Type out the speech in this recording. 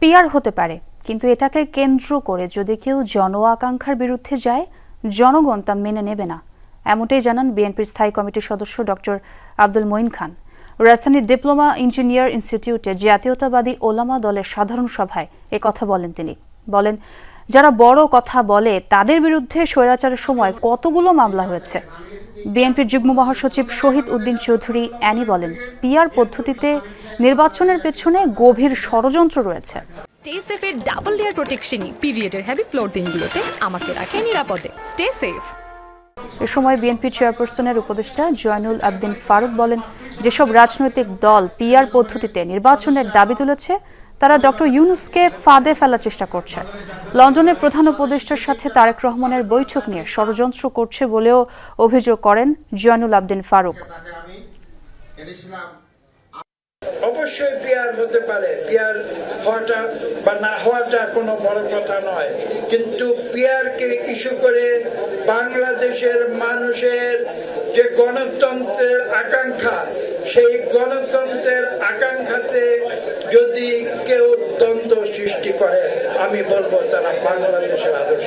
Peer হতে পারে, কিন্তু এটাকে কেন্দ্র করে যদি কেউ জন আকাঙ্ক্ষার বিরুদ্ধে যায়, জনগণ তা মেনে নেবে না। এমনটাই জানান বিএনপির স্থায়ী কমিটির সদস্য ডক্টর আব্দুল মঈন খান। রাজধানীর ডিপ্লোমা ইঞ্জিনিয়ার ইনস্টিটিউটে জাতীয়তাবাদী ওলামা দলের সাধারণ সভায় এ কথা বলেন তিনি। বলেন, যারা বড় কথা বলে, তাদের বিরুদ্ধে স্বৈরাচারের সময় কতগুলো মামলা হয়েছে? বিএনপির যুগ্ম মহাসচিব শহীদ উদ্দিন চৌধুরী অ্যানি বলেন পিআর পদ্ধতিতে নির্বাচনের পেছনে গভীর ষড়যন্ত্র রয়েছে। স্টে সেফের ডাবল লেয়ার প্রোটেকশনই পিরিয়ডের হেভি ফ্লোর দিনগুলোতে আমাকে রাখে নিরাপদে। Stay safe! এ সময় বিএনপি চেয়ারপারসনের উপদেষ্টা জয়নুল আবদিন ফারুক বলেন যেসব রাজনৈতিক দল পিআর পদ্ধতিতে নির্বাচনের দাবি তুলেছে তারা ডক্টর ইউনুসকে ফাঁদে ফেলার চেষ্টা করছে। লন্ডনের প্রধান উপদেষ্টার সাথে তারেক রহমানের বৈঠক নিয়ে ষড়যন্ত্র করছে বলেও অভিযোগ করেন জয়নুল আবদিন ফারুক। অবশ্যই পিয়ার হতে পারে। পিয়ার হওয়াটা বা না হওয়াটা কোনো বড় কথা নয়। কিন্তু পিয়ারকে ইস্যু করে বাংলাদেশের মানুষের যে গণতন্ত্রের আকাঙ্ক্ষা, সেই গণতন্ত্রের আকাঙ্ক্ষাতে যদি করে আমি বলব তারা বাংলাদেশের আদর্শ।